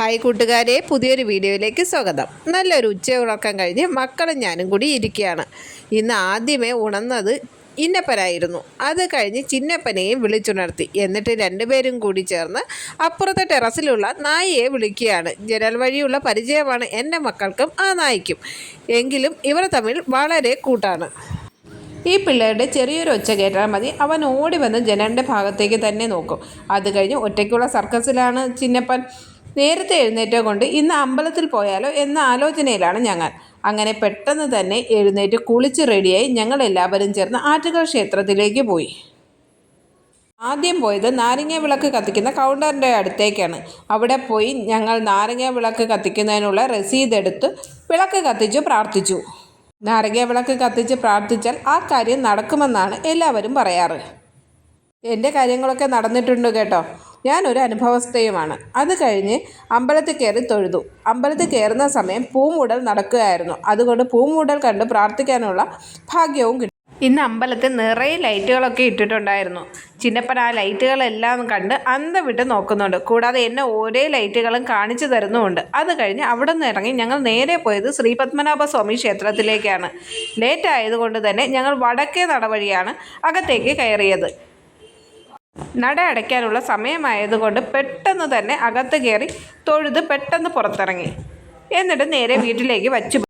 Hi കൂട്ടുകാരെ പുതിയൊരു വീഡിയോയിലേക്ക് സ്വാഗതം. നല്ലൊരു ഉച്ച ഉച്ചയുറക്കം കഴിഞ്ഞ് മക്കളും ഞാനും കൂടി ഇരിക്കുകയാണ്. ഇന്ന് ആദ്യമേ ഉണർന്നത് ഇന്നപ്പനായിരുന്നു. അത് കഴിഞ്ഞ് ചിന്നപ്പനെയും വിളിച്ചുണർത്തി. എന്നിട്ട് രണ്ടുപേരും കൂടി ചേർന്ന് അപ്പുറത്തെ ടെറസിലുള്ള നായിയെ വിളിക്കുകയാണ്. ജനൽ വഴിയുള്ള പരിചയമാണ് എന്റെ മക്കൾക്കും ആ നായിക്കും. എങ്കിലും ഇവർ തമ്മിൽ വളരെ കൂട്ടാണ്. ഈ പിള്ളേരുടെ ചെറിയൊരു ഒച്ച കേട്ടാൽ മതി. അവൻ ഓടി വന്ന് ജനലിന്റെ ഭാഗത്തേക്ക് തന്നെ നോക്കും. അത് കഴിഞ്ഞ് ഒറ്റയ്ക്കുള്ള സർക്കസിലാണ് ചിന്നപ്പൻ. നേരത്തെ എഴുന്നേറ്റോ കൊണ്ട് ഇന്ന് അമ്പലത്തിൽ പോയാലോ എന്ന ആലോചനയിലാണ് ഞങ്ങൾ. അങ്ങനെ പെട്ടെന്ന് തന്നെ എഴുന്നേറ്റ് കുളിച്ച് റെഡിയായി ഞങ്ങൾ എല്ലാവരും ചേർന്ന് ആറ്റുകാൽ ക്ഷേത്രത്തിലേക്ക് പോയി. ആദ്യം പോയത് നാരങ്ങ വിളക്ക് കത്തിക്കുന്ന കൗണ്ടറിന്റെ അടുത്തേക്കാണ്. അവിടെ പോയി ഞങ്ങൾ നാരങ്ങ വിളക്ക് കത്തിക്കുന്നതിനുള്ള രസീത് എടുത്ത് വിളക്ക് കത്തിച്ച് പ്രാർത്ഥിച്ചു. നാരങ്ങ വിളക്ക് കത്തിച്ച് പ്രാർത്ഥിച്ചാൽ ആ കാര്യം നടക്കുമെന്നാണ് എല്ലാവരും പറയാറ്. എന്റെ കാര്യങ്ങളൊക്കെ നടന്നിട്ടുണ്ട് കേട്ടോ. ഞാനൊരു അനുഭവസ്ഥയുമാണ്. അത് കഴിഞ്ഞ് അമ്പലത്തിൽ കയറി തൊഴുതു. അമ്പലത്തിൽ കയറുന്ന സമയം പൂമൂടൽ നടക്കുകയായിരുന്നു. അതുകൊണ്ട് പൂമൂടൽ കണ്ട് പ്രാർത്ഥിക്കാനുള്ള ഭാഗ്യവും കിട്ടി. ഇന്ന് അമ്പലത്തിൽ നിറയെ ലൈറ്റുകളൊക്കെ ഇട്ടിട്ടുണ്ടായിരുന്നു. ചിന്നപ്പൻ ആ ലൈറ്റുകളെല്ലാം കണ്ട് അന്തം വിട്ട് നോക്കുന്നുണ്ട്. കൂടാതെ എന്നെ ഓരോ ലൈറ്റുകളും കാണിച്ചു തരുന്നുമുണ്ട്. അത് കഴിഞ്ഞ് അവിടെ നിന്ന് ഇറങ്ങി ഞങ്ങൾ നേരെ പോയത് ശ്രീ പത്മനാഭ സ്വാമി ക്ഷേത്രത്തിലേക്കാണ്. ലേറ്റ് ആയതുകൊണ്ട് തന്നെ ഞങ്ങൾ വടക്കേ നടവഴിയാണ് അകത്തേക്ക് കയറിയത്. നട അടയ്ക്കാനുള്ള സമയമായതുകൊണ്ട് പെട്ടെന്ന് തന്നെ അകത്ത് കയറി തൊഴുത് പെട്ടെന്ന് പുറത്തിറങ്ങി. എന്നിട്ട് നേരെ വീട്ടിലേക്ക് വച്ചു